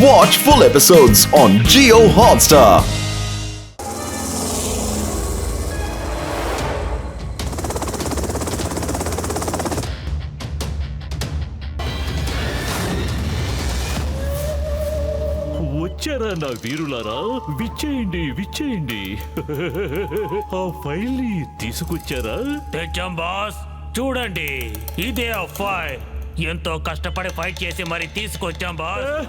Watch full episodes on Geo Hotstar. వచ్చారా నా వీరులారా? విచ్చేయండి విచ్చేయండి. ఆ ఫైల్ని తీసుకొచ్చారా? తెచ్చాం బాస్ చూడండి. ఇదే ఆ ఫైల్. ఎంతో కష్టపడి ఫైట్ చేసి మరి తీసుకొచ్చాం బాస్.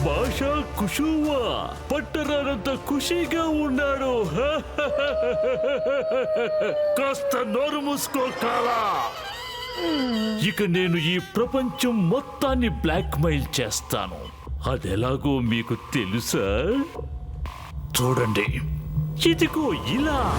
భాష కుషువా పట్టరానంత ఖుషీగా ఉన్నాడు. కాస్త నోరు మూసుకో కాలా ఇక నేను ఈ ప్రపంచం మొత్తాన్ని బ్లాక్మెయిల్ చేస్తాను. అదెలాగో మీకు తెలుసా? చూడండి. ఇదిగో ఇలా.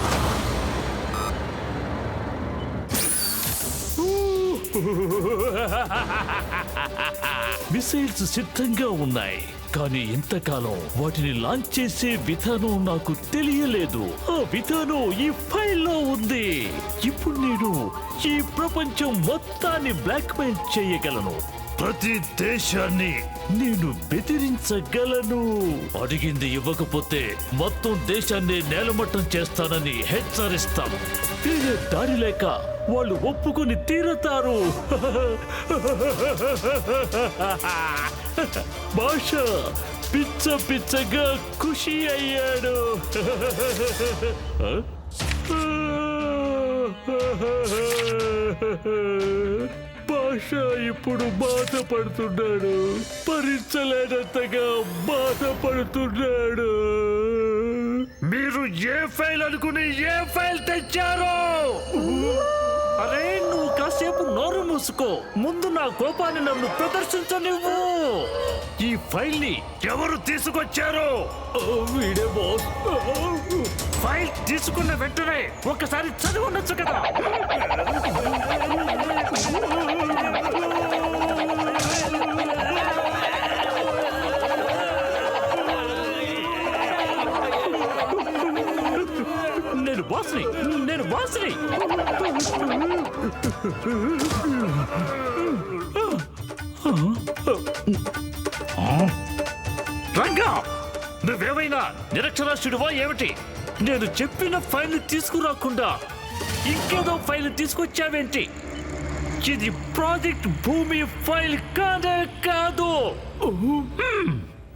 మిసైల్స్ సిద్ధంగా ఉన్నాయి కానీ ఇంతకాలం వాటిని లాంచ్ చేసే విధానం నాకు తెలియలేదు. ఆ విధానం ఈ ఫైల్లో ఉంది. ఇప్పుడు నేను ఈ ప్రపంచం మొత్తాన్ని బ్లాక్మెయిల్ చేయగలను. ప్రతి దేశాన్ని నేను బెదిరించగలను. అడిగింది ఇవ్వకపోతే మొత్తం దేశాన్ని నేలమట్టం చేస్తానని హెచ్చరిస్తాను దారి లేక వాళ్ళు ఒప్పుకొని తీరతారు. భాష పిచ్చ పిచ్చగా ఖుషి అయ్యాడు. భాష ఇప్పుడు బాధపడుతున్నాడు. భరించలేనంతగా బాధపడుతున్నాడు. మీరు ఏ ఫైల్ అనుకుని ఏ ఫైల్ తెచ్చారు? అరే నువ్వు కాసేపు నోరు మూసుకో. ముందు నా కోపాన్ని నన్ను ప్రదర్శించనివ్వు. ఈ ఫైల్ని ఎవరు తీసుకొచ్చారు? వీడే బాస్. ఫైల్ తీసుకున్న వెంటనే ఒకసారి చదివి ఉండొచ్చు కదా. నేను బాస్ని బాస్ని రంగా! నువ్వేమైనా నిరక్షరాస్యుడివా ఏమిటి? నేను చెప్పిన ఫైల్ తీసుకురాకుండా ఇంకేదో ఫైల్ తీసుకొచ్చావేంటి? ఇది ప్రాజెక్ట్ భూమి ఫైల్ కాదే. కాదు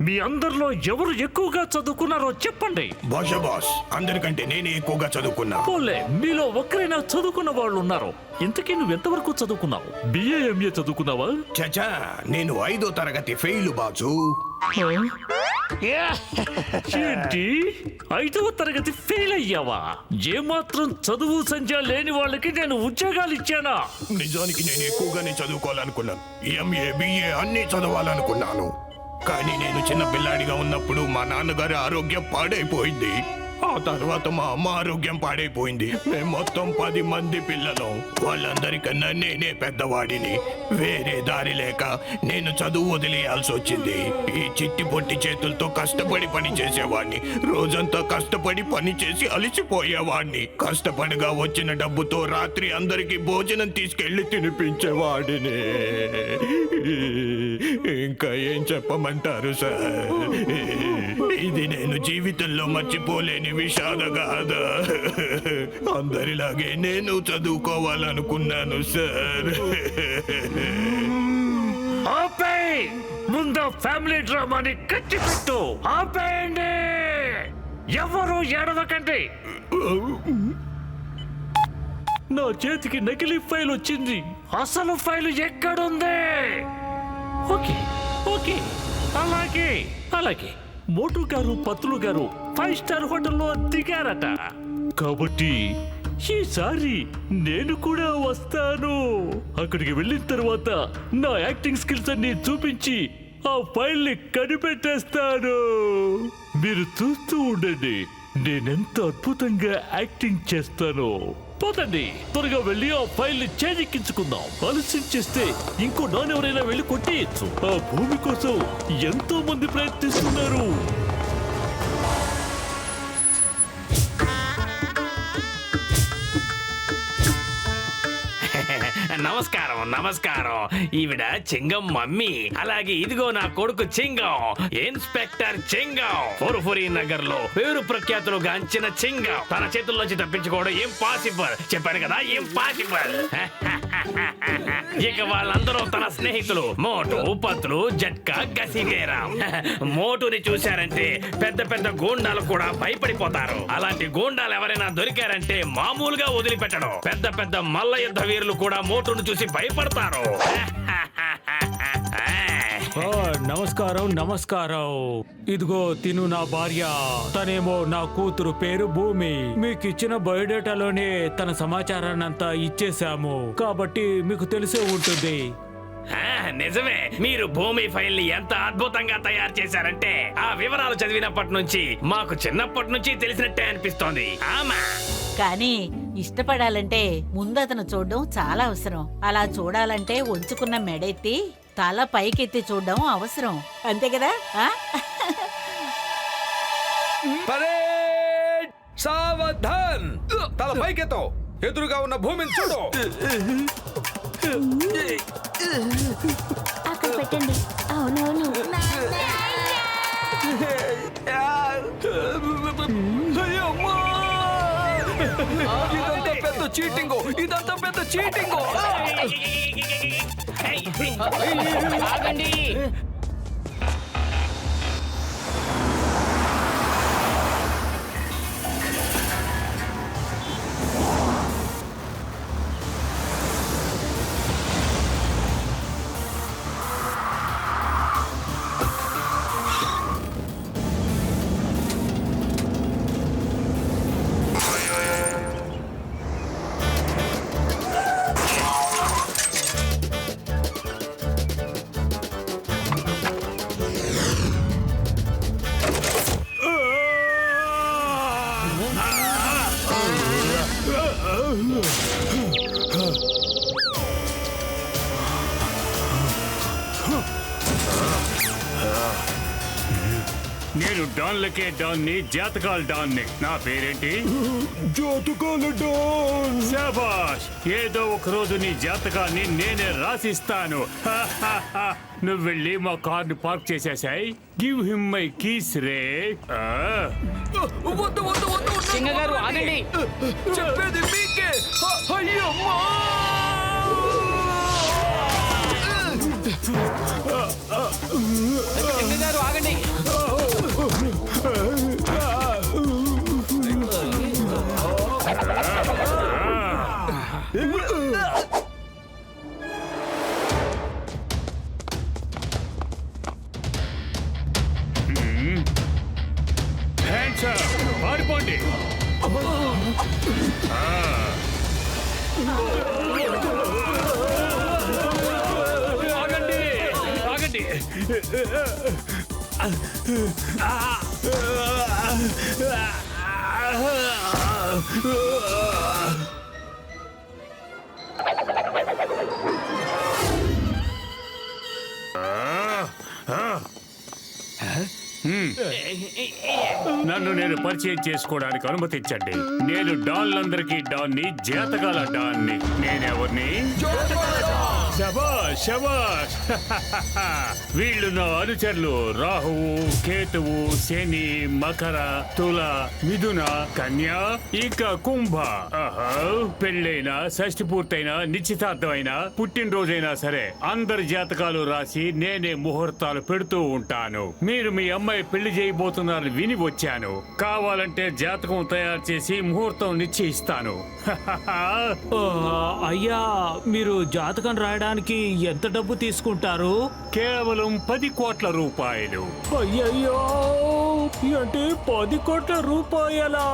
మీ అందరిలో ఎవరు ఎక్కువగా చదువుకున్నారో చెప్పండి. భాష బాస్ అందరికంటే నేనే ఎక్కువగా చదువుకున్నా. పోలే మీలో ఒక్కరైనా చదువుకున్న వాళ్ళు ఉన్నారు. ఇంతకీ నువ్వు ఎంతవరకు చదువుకున్నావు? BA MA చదువుకున్నావా? చచా నేను ఐదో తరగతి ఫెయిల్ బాజు ఏంటి? ఐదవ తరగతి ఫెయిల్ అయ్యావా? ఏమాత్రం చదువు సంధ్య లేని వాళ్ళకి నేను ఉద్యోగాలు ఇచ్చానా? నిజానికి నేను ఎక్కువగానే చదువుకోవాలనుకున్నాను. ఎంఏ బిఏ అన్ని చదవాలనుకున్నాను. కానీ నేను చిన్న పిల్లాడిగా ఉన్నప్పుడు మా నాన్నగారి ఆరోగ్యం పాడైపోయింది. ఆ తర్వాత మా అమ్మ ఆరోగ్యం పాడైపోయింది. మేము మొత్తం పది మంది పిల్లలు. వాళ్ళందరికన్నా నేనే పెద్దవాడిని. వేరే దారి లేక నేను చదువు వదిలేయాల్సి వచ్చింది. ఈ చిట్టి పొట్టి చేతులతో కష్టపడి పని చేసేవాడిని రోజంతా కష్టపడి పని చేసి అలిసిపోయేవాడిని కష్టపడిగా వచ్చిన డబ్బుతో రాత్రి అందరికి భోజనం తీసుకెళ్ళి తినిపించేవాడిని. ఇంకా ఏం చెప్పమంటారు సార్? ఇది నేను జీవితంలో మర్చిపోలేని విషాద గాథ. అందరిలాగే నేను చదువుకోవాలనుకున్నాను సార్. ఆపేయ్ ముందు ఫ్యామిలీ డ్రామాని కట్టి పెట్టు. ఆపేయండి ఎవరు ఏడవకండి. నా చేతికి నకిలీ ఫైల్ వచ్చింది. అసలు ఫైల్ ఎక్కడుంది? ఓకే అలాగే అలాగే. మోటు గారు పత్రులు గారు ఫైవ్ స్టార్ హోటల్లో దిగారట. కాబట్టి ఈసారి నేను కూడా వస్తాను. అక్కడికి వెళ్ళిన తర్వాత నా యాక్టింగ్ స్కిల్స్ అన్ని చూపించి ఆ ఫైల్ని కనిపెట్టేస్తాను. మీరు చూస్తూ ఉండండి నేనెంత అద్భుతంగా యాక్టింగ్ చేస్తానో. పోతండి. త్వరగా వెళ్ళి ఆ ఫైల్ని చేజిక్కించుకుందాం ఆలస్యం చేస్తే ఇంకో నానెవరైనా వెళ్ళి కొట్టేయచ్చు. ఆ భూమి కోసం ఎంతో మంది ప్రయత్నిస్తున్నారు. నమస్కారం నమస్కారం. ఈవిడ చింగం మమ్మీ. అలాగే ఇదిగో నా కొడుకు చింగం. ఇన్స్పెక్టర్ చింగం. ఫోరుఫురి నగర్లో పేరు ప్రఖ్యాతులు గాంచిన చింగం. తన చేతుల్లోంచి తప్పించుకోవడం ఇంపాసిబుల్ చెప్పాను కదా ఇంపాసిబుల్ ఇక వాళ్ళందరూ తన స్నేహితులు మోటు పత్తులు జట్కా గసిగేరా మోటుని చూశారంటే పెద్ద పెద్ద గూండాలు కూడా భయపడిపోతారు. అలాంటి గూండాలు ఎవరైనా దొరికారంటే మామూలుగా వదిలిపెట్టడం. పెద్ద పెద్ద మల్ల యుద్ధ వీరులు కూడా మోటును చూసి భయపడతారు. ఓ, నమస్కారం నమస్కారం. ఇదిగో తిను నా భార్య. తనేమో నా కూతురు పేరు భూమి. మీకు ఇచ్చిన బయోడేటాలోనే తన సమాచారాన్ని అంతా ఇచ్చేశాము. కాబట్టి మీకు తెలిసే ఉంటుంది. ఆ, నిజమే. మీరు భూమి ఫైల్ని ఎంత అద్భుతంగా తయారు చేశారంటే ఆ వివరాలు చదివినప్పటి నుంచి మాకు చిన్నప్పటి నుంచి తెలిసినట్టే అనిపిస్తోంది. ఆమా. కానీ ఇష్టపడాలంటే ముందు అతను చూడడం చాలా అవసరం. అలా చూడాలంటే ఉంచుకున్న మెడెత్తి తల పైకెత్తి చూడడం అవసరం. అంతే కదా? ఆ? పరేడ్! సావధాన్! తల పైకెత్తో. ఎదురుగా ఉన్న భూమిని చూడు. అక్కడ పెట్టండి. అవునవును. అయ్యమ్మా! ఇదంతా పెద్ద చీటింగ్. ఇదంతా పెద్ద చీటింగ్. ఆగండి. నేను డాన్లకే డాన్ని జాతకాల డాన్ని. నా పేరేంటి? జాతకాల డాన్. శాబాష్ ఏదో ఒక రోజు నీ జాతకాన్ని నేనే రాసిస్తాను. నువ్వు వెళ్ళి మా కార్ని పార్క్ చేసేసాయి. గివ్ హిమ్ మై కీస్ రే. ఆ, వద్దు వద్దు వద్దు సింగగారు ఆగండి. చెప్పేది మీకే. అయ్యమ్మా! నన్ను నేను పరిచయం చేసుకోవడానికి అనుమతించండి నేను డాన్లందరికీ డాన్ని జాతకాల డాన్ని. నేనెవరిని? శబాష్ శబాష్ వీళ్ళు నా అనుచరులు. రాహువు కేతువు శని మకర తుల మిథున కన్య ఇంకా కుంభ. పెళ్ళైన షష్టి పూర్తయిన నిశ్చితార్థమైన పుట్టినరోజైనా సరే అందరి జాతకాలు రాసి నేనే ముహూర్తాలు పెడుతూ ఉంటాను. మీరు మీ అమ్మాయి పెళ్ళి చేయబోతున్నారని విని వచ్చాను. కావాలంటే జాతకం తయారు చేసి ముహూర్తం నిశ్చయిస్తాను. అయ్యా మీరు జాతకం రాయడానికి ఎంత డబ్బు తీసుకుంటారు? కేవలం పది కోట్ల రూపాయలు. అయ్యయ్యో! అంటే పది కోట్ల రూపాయలా?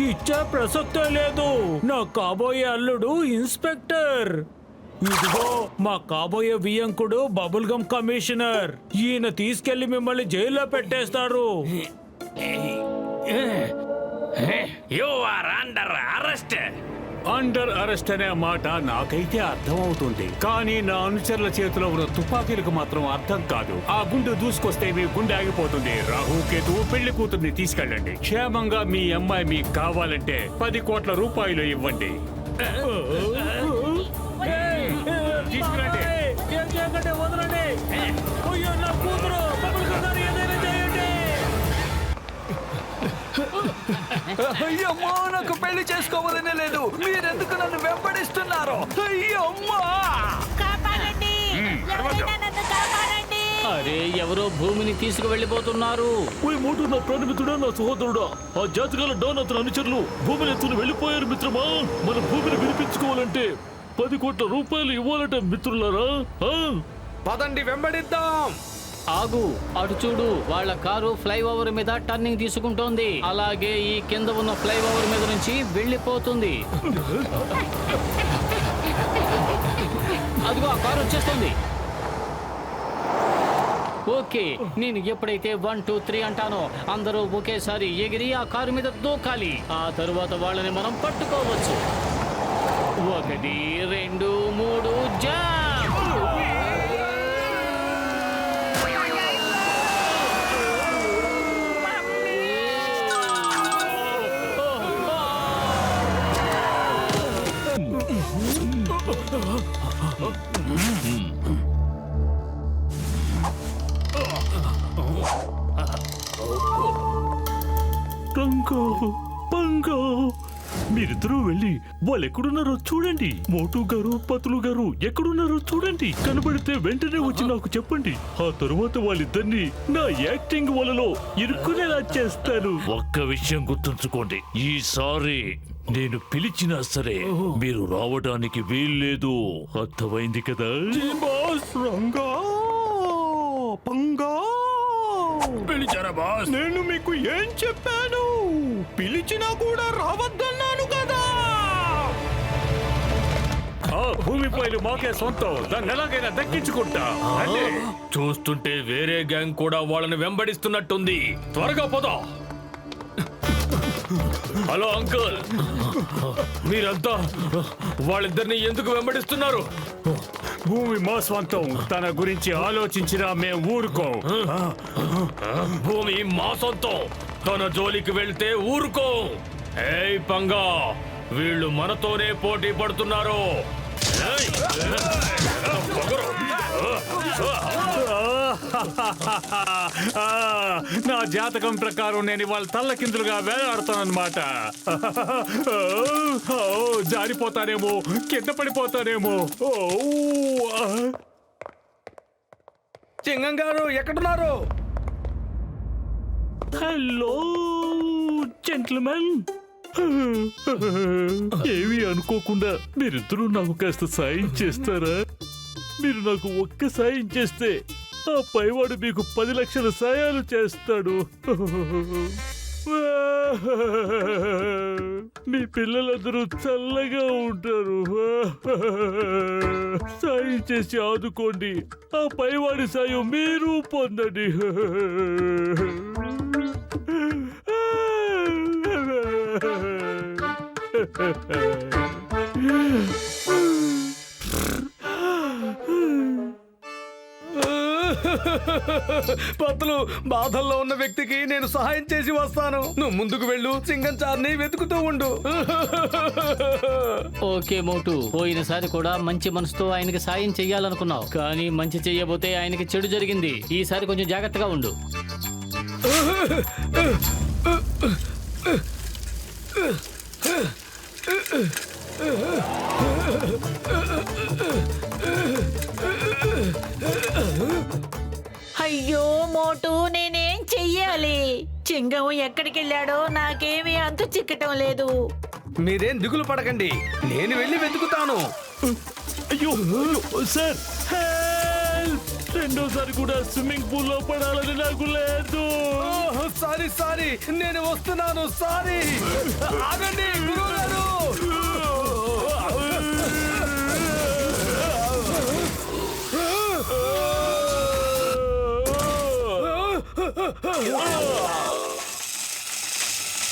ఇచ్చే ప్రసక్తే లేదు. నా కాబోయే అల్లుడు ఇన్స్పెక్టర్. ఇదిగో మా కాబోయే వియంకుడు బబుల్ గమ్ కమిషనర్. ఈయన తీసుకెళ్ళి మిమ్మల్ని జైల్లో పెట్టేస్తారు. You are under arrest under arrest అనే మాట నాకైతే అర్థమవుతుంది. కానీ నా అనుచరుల చేతిలో ఉన్న తుపాకీలకు మాత్రం అర్థం కాదు. ఆ గుండు దూసుకొస్తే మీ గుండె ఆగిపోతుంది. రాహుకేతు పెళ్ళి కూతుర్ని తీసుకెళ్ళండి. క్షేమంగా మీ అమ్మాయి మీకు కావాలంటే పది కోట్ల రూపాయలు ఇవ్వండి. తీసుకురండి. వదలండి అయ్యో నా కూతురు ఏదైనా చేయండి అయ్యమ్మా నాకు పెళ్ళి చేసుకోవాలనే లేదు. మీరెందుకు నన్ను వెంబడిస్తున్నారు? అయ్యమ్మా! కాపాడండి. ఎవరైనా నన్ను కాపాడండి. అరే ఎవరో భూమిని తీసుకువెళ్ళిపోతున్నారు. ఓయ్ మోటు నా ప్రాణమిత్రుడా నా సహోదరుడా? ఆ జాతకాల డాన్ అతని అనుచరులు భూమిని ఎత్తుని వెళ్ళిపోయారు మిత్రమా? మన భూమిని వినిపించుకోవాలంటే పది కోట్ల రూపాయలు ఇవ్వాలట మిత్రులారా ఆ? పదండి వెంబడిద్దాం. ఆగు అటు చూడు వాళ్ళ కారు ఫ్లైఓవర్ మీద టర్నింగ్ తీసుకుంటోంది. అలాగే ఈ కింద ఉన్న ఫ్లైఓవర్ మీద నుంచి వెళ్ళిపోతుంది. అదిగో ఆ కారు వచ్చేస్తుంది. ఓకే నేను ఎప్పుడైతే వన్ టూ త్రీ అంటానో అందరూ ఒకేసారి ఎగిరి ఆ కారు మీద దూకాలి. ఆ తరువాత వాళ్ళని మనం పట్టుకోవచ్చు. ఒకటి రెండు మూడు జా! రంగో పంగో మీరిద్దరూ వెళ్ళి వాళ్ళు ఎక్కడున్నారో చూడండి. మోటు గారు పతులు గారు ఎక్కడున్నారో చూడండి. కనబడితే వెంటనే వచ్చి నాకు చెప్పండి. ఆ తరువాత వాళ్ళిద్దరిని నా యాక్టింగ్ వలలో ఇరుక్కునేలా చేస్తాను. ఒక్క విషయం గుర్తుంచుకోండి. ఈసారి నేను పిలిచినా సరే మీరు రావడానికి వీల్లేదు. అర్థమైంది కదా? రంగా. పంగా? పిలిచారా బాస్? నేను మీకు ఏం చెప్పాను? పిలిచినా కూడా రావద్దన్నాను కదా! ఆ భూమిపైలు మాకే సొంతం. దాన్ని ఎలాగైనా దక్కించుకుంటా. రండి. చూస్తుంటే వేరే గ్యాంగ్ కూడా వాళ్ళని వెంబడిస్తున్నట్టుంది. త్వరగా పోదా. Hello uncle. మీరంతా వాళ్ళిద్దరిని ఎందుకు వెంబడిస్తున్నారు? భూమి మా స్వంతం తన గురించి ఆలోచించినా మేము ఊరుకోం భూమి మా సొంతం తన జోలికి వెళ్తే ఊరుకో ఏయ్ పంగా వీళ్ళు మనతోనే పోటీ పడుతున్నారు ఏయ్! పొగరు. నా జాతకం ప్రకారం నేను ఇవాళ తల్లకిందులుగా వేలాడుతానన్నమాట. ఓ, జారిపోతానేమో కింద పడిపోతానేమో. చింగం గారు ఎక్కడున్నారు? హలో జెంట్మెన్ ఏమీ అనుకోకుండా మీరిద్దరూ నాకు కాస్త సాయం చేస్తారా? మీరు నాకు ఒక్క సాయం చేస్తే ఆ పైవాడు మీకు పది లక్షల సాయాలు చేస్తాడు. మీ పిల్లలందరూ చల్లగా ఉంటారు. సాయం చేసి ఆదుకోండి. ఆ పైవాడి సాయం మీరు పొందండి. పత్తులు బాధల్లో ఉన్న వ్యక్తికి నేను సహాయం చేసి వస్తాను. నువ్వు ముందుకు వెళ్ళు సింగం చార్ని వెతుకుతూ ఉండు. ఓకే మోటు పోయినసారి కూడా మంచి మనసుతో ఆయనకి సాయం చెయ్యాలనుకున్నావు. కానీ మంచి చెయ్యబోతే ఆయనకి చెడు జరిగింది. ఈసారి కొంచెం జాగ్రత్తగా ఉండు. లింగం ఎక్కడికి వెళ్ళాడో నాకేమీ అంతు చిక్కటం లేదు. మీరేం దిగులు పడకండి. నేను వెళ్ళి వెతుకుతాను. అయ్యో సార్ రెండోసారి కూడా స్విమ్మింగ్ పూల్లో పడాలని నాకు లేదు. Sorry sorry. నేను వస్తున్నాను సారీ. ఆగండి Oh!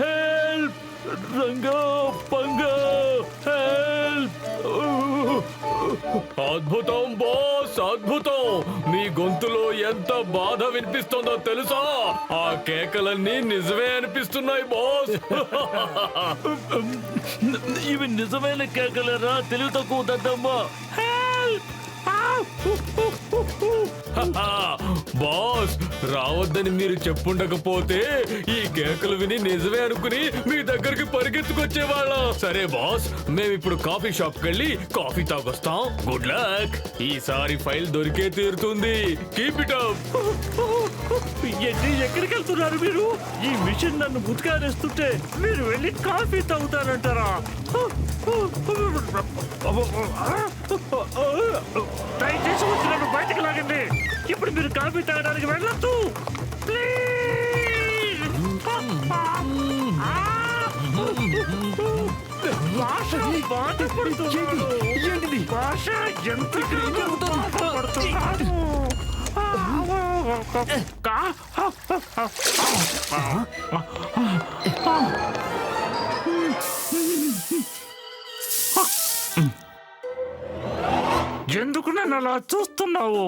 హెల్ప్ రంగా పంగా హెల్ప్ అద్భుతం బాస్ అద్భుతం! మీ గొంతులో ఎంత బాధ వినిపిస్తుందో తెలుసా? ఆ కేకలన్నీ నిజమే అనిపిస్తున్నాయి బాస్ ఇవి నిజమైన కేకలేరా? తెలివి తక్కువ దద్దమ్మా బాస్ రావద్దని మీరు చెప్పుండకపోతే ఈ కేకలు విని నిజమే అనుకుని మీ దగ్గరికి పరిగెత్తుకొచ్చేవాళ్ళం. సరే బాస్ మేము ఇప్పుడు కాఫీ షాప్ కెళ్ళి కాఫీ తాగొస్తాం. Good luck. ఈసారి ఫైల్ దొరికే తీరుతుంది. కీప్ ఇట్ అప్ ఎక్కడికి వెళ్తున్నారు మీరు? ఈ మిషన్ నన్ను ముతికారేస్తుంటే మీరు వెళ్ళి కాఫీ తాగుతారంటారా దయచేసి వచ్చి నన్ను బయటకు లాగండి. ఇప్పుడు మీరు కాఫీ తాగడానికి వెళ్ళొద్దు భాష బాధపడుతున్నాడు భాష ఎంత ఎందుకు నన్ను అలా చూస్తున్నావు.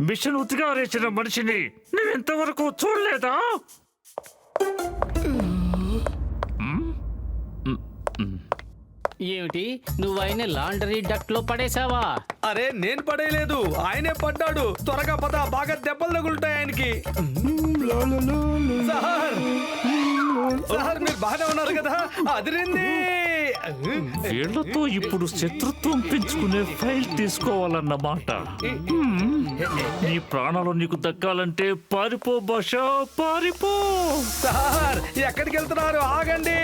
మిషన్ ఉతిగా రేసిన మనిషిని నేను ఇంతవరకు చూడలేదా? ఏమిటి? నువ్వు ఆయన లాండరీ డక్ట్లో పడేసావా అరే నేను పడేయలేదు. ఆయనే పడ్డాడు. త్వరగా పద బాగా దెబ్బలు తగులుతాయి ఆయనకి. సార్ సార్ మీరు బాగానే ఉన్నారు కదా? అదిరింది వీళ్ళతో ఇప్పుడు శత్రుత్వం పెంచుకునే ఫైల్ తీసుకోవాలన్నమాట. నీ ప్రాణాలు నీకు దక్కాలంటే పారిపో భాష పారిపో. సార్ ఎక్కడికి వెళ్తున్నారు? ఆగండి.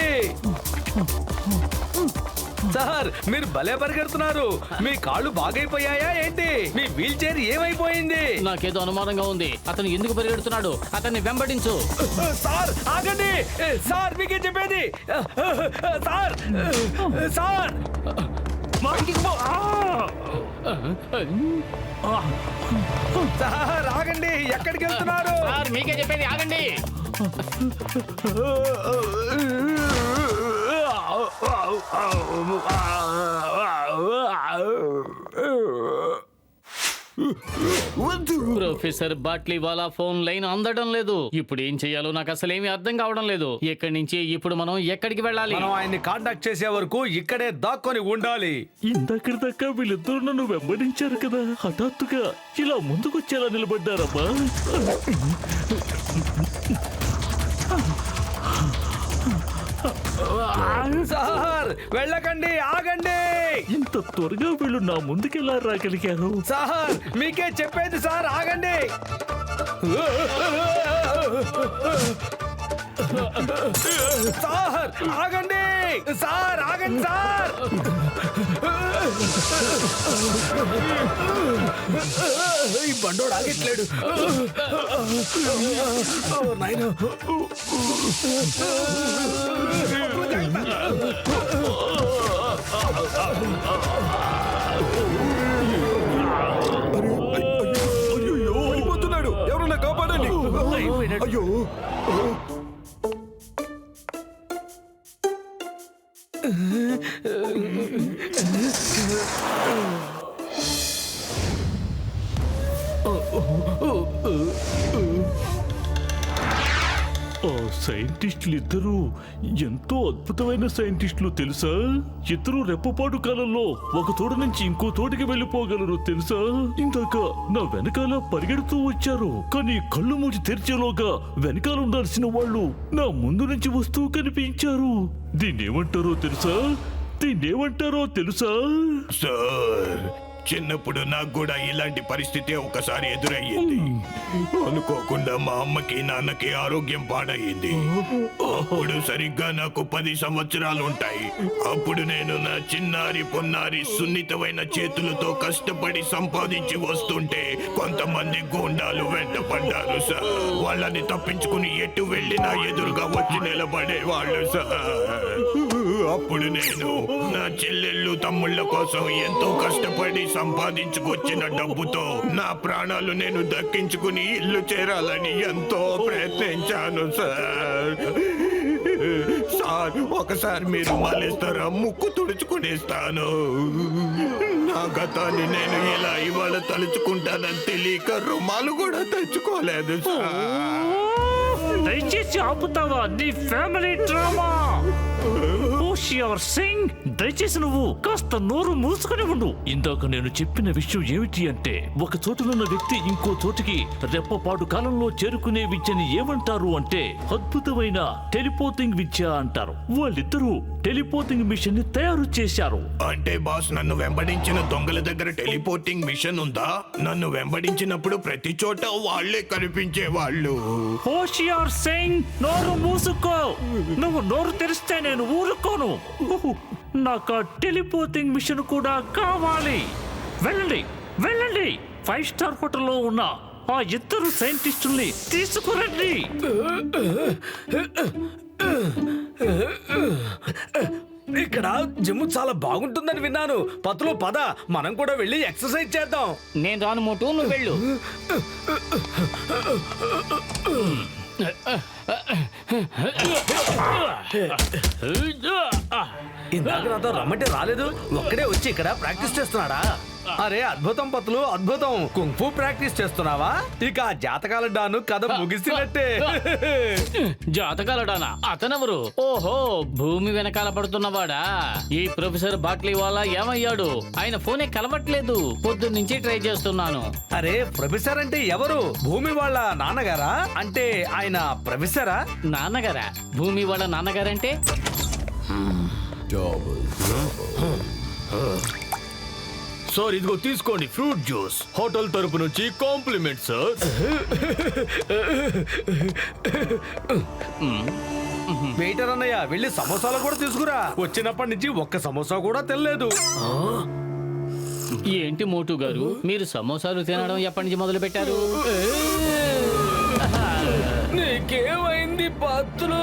సార్ మీరు భలే పరిగెడుతున్నారు. మీ కాళ్ళు బాగైపోయాయా ఏంటి? మీ వీల్ చైర్ ఏమైపోయింది? నాకేదో అనుమానంగా ఉంది. అతను ఎందుకు పరిగెడుతున్నాడు? అతన్ని వెంబడించు. సార్ ఆగండి. సార్ మీకే చెప్పేది. Sir sir. సార్ ఆగండి. ఎక్కడికి వెళ్తున్నారు? సార్ మీకే చెప్పేది. ఆగండి. ప్రొఫెసర్ బాట్లీ వాళ్ళ ఫోన్ లైన్ అందడం లేదు. ఇప్పుడు ఏం చేయాలో నాకు అసలు ఏమీ అర్థం కావడం లేదు. ఎక్కడి నుంచి ఇప్పుడు మనం ఎక్కడికి వెళ్ళాలి? మనం ఆయన్ని కాంటాక్ట్ చేసే వరకు ఇక్కడే దాక్కొని ఉండాలి. ఇందక్కడి దాకా వీళ్ళిద్దరు నన్ను వెంబడించారు కదా. హఠాత్తుగా ఇలా ముందుకొచ్చేలా నిలబడ్డారమ్మా. సార్ వెళ్ళకండి ఆగండి. ఇంత త్వరగా వీళ్ళు నా ముందుకెలా రాగలిగారు? సార్ మీకే చెప్పేది సార్ ఆగండి. సార్ ఆగండి. సార్ ఆగండి సార్. ఈ బండోడు ఆగట్లేడు. నాయనా. పడిపోతున్నాడు ఎవరన్నా కాపాడండి. అయ్యో. ఆ సైంటిస్టులు ఇద్దరు ఎంతో అద్భుతమైన సైంటిస్టులు తెలుసా? ఇద్దరు రెప్పపాటు కాలంలో ఒక తోట నుంచి ఇంకో తోటికి వెళ్ళిపోగలరు తెలుసా? ఇందాక నా వెనకాల పరిగెడుతూ వచ్చారు. కానీ కళ్ళు మూసి తెరిచేలోగా వెనకాల ఉండాల్సిన వాళ్ళు నా ముందు నుంచి వస్తూ కనిపించారు. దీన్ని ఏమంటారో తెలుసా? దీన్ని ఏమంటారో తెలుసా? సార్ చిన్నప్పుడు నాకు కూడా ఇలాంటి పరిస్థితి ఒకసారి ఎదురయ్యింది. అనుకోకుండా మా అమ్మకి నాన్నకి ఆరోగ్యం పాడయింది అప్పుడు సరిగ్గా నాకు పది సంవత్సరాలు ఉంటాయి. అప్పుడు నేను నా చిన్నారి పొన్నారి సున్నితమైన చేతులతో కష్టపడి సంపాదించి వస్తుంటే కొంతమంది గూండాలు వెంట పడ్డారు సార్. వాళ్ళని తప్పించుకుని ఎటు వెళ్ళినా ఎదురుగా వచ్చి నిలబడే వాళ్ళు సార్. అప్పుడు నేను నా చెల్లెళ్ళు తమ్ముళ్ళ కోసం ఎంతో కష్టపడి సంపాదించుకొచ్చిన డబ్బుతో నా ప్రాణాలు నేను దక్కించుకుని ఇల్లు చేరాలని ఎంతో ప్రయత్నించాను సార్. సార్ ఒకసారి మీరు మళ్ళిస్తారా ముక్కు తుడుచుకునేస్తాను. నా గతాన్ని నేను ఇలా ఇవాళ తలుచుకుంటానని తెలియక రుమాలు కూడా తెచ్చుకోలేదు సార్. దయచేసి ఆపుతావా? నీ ఫ్యామిలీ డ్రామా? హోషియార్ సింగ్ దయచేసి నువ్వు కాస్త నోరు మూసుకుని ఉండు. ఇందాక నేను చెప్పిన విషయం ఏమిటి అంటే ఒక చోటునున్న వ్యక్తి ఇంకో చోటికి రెప్పపాటు కాలంలో చేరుకునే విద్యని ఏమంటారు అంటే అద్భుతమైన టెలిపోతింగ్ విద్య అంటారు. వాళ్ళిద్దరూ టెలిపోతింగ్ మిషన్ని తయారు చేశారు. అంటే బాస్ నన్ను వెంబడించిన దొంగల దగ్గర టెలిపోర్టింగ్ మిషన్ ఉందా? నన్ను వెంబడించినప్పుడు ప్రతి చోట వాళ్ళే కనిపించే వాళ్ళు హోషియార్ సింగ్ నోరు మూసుకో. నువ్వు నోరు తెరిస్తే నేను ఊరుకోను. నాకు ఆ టెలిపోతింగ్ మిషన్ కూడా కావాలి. వెళ్ళండి వెళ్ళండి. ఫైవ్ స్టార్ హోటల్లో ఉన్న ఆ ఇద్దరు సైంటిస్టుల్ని తీసుకురండి. ఇక్కడ జిమ్ చాలా బాగుంటుందని విన్నాను. పత్తులు పద. మనం కూడా వెళ్ళి ఎక్సర్సైజ్ చేద్దాం. నేను రాను మోటు నువ్వు వెళ్ళు. ఇందాక నాతో రమ్మంటే రాలేదు. ఒక్కడే వచ్చి ఇక్కడ ప్రాక్టీస్ చేస్తున్నాడా? అరే అద్భుతం పత్తులు అద్భుతం. కుంఫు ప్రాక్టీస్ చేస్తున్నావా? ఇక ఆ జాతకాల డాను కథ ముగిసినట్టే. జాతకాలడానా అతనెవరు? ఓహో భూమి వెనకాల పడుతున్నవాడా? ఈ ప్రొఫెసర్ బాట్లీ వాళ్ళ ఏమయ్యాడు? ఆయన ఫోనే కలవట్లేదు. పొద్దున్న నుంచి ట్రై చేస్తున్నాను. అరే ప్రొఫెసర్ అంటే ఎవరు? భూమి వాళ్ళ నాన్నగారా? అంటే ఆయన ప్రొఫెసరా? నాన్నగారా? భూమి వాళ్ళ నాన్నగారంటే సార్ ఇదిగో తీసుకోండి ఫ్రూట్ జ్యూస్. హోటల్ తరపు నుంచి కాంప్లిమెంట్ సార్. వెయిటర్ అన్నయ్య వెళ్ళి సమోసాలు కూడా తీసుకురా. వచ్చినప్పటి నుంచి ఒక్క సమోసా కూడా తెల్లేదు ఏంటి మోటు గారు? మీరు సమోసాలు తినడం ఎప్పటి నుంచి మొదలు పెట్టారు నీకేమైంది పత్తులు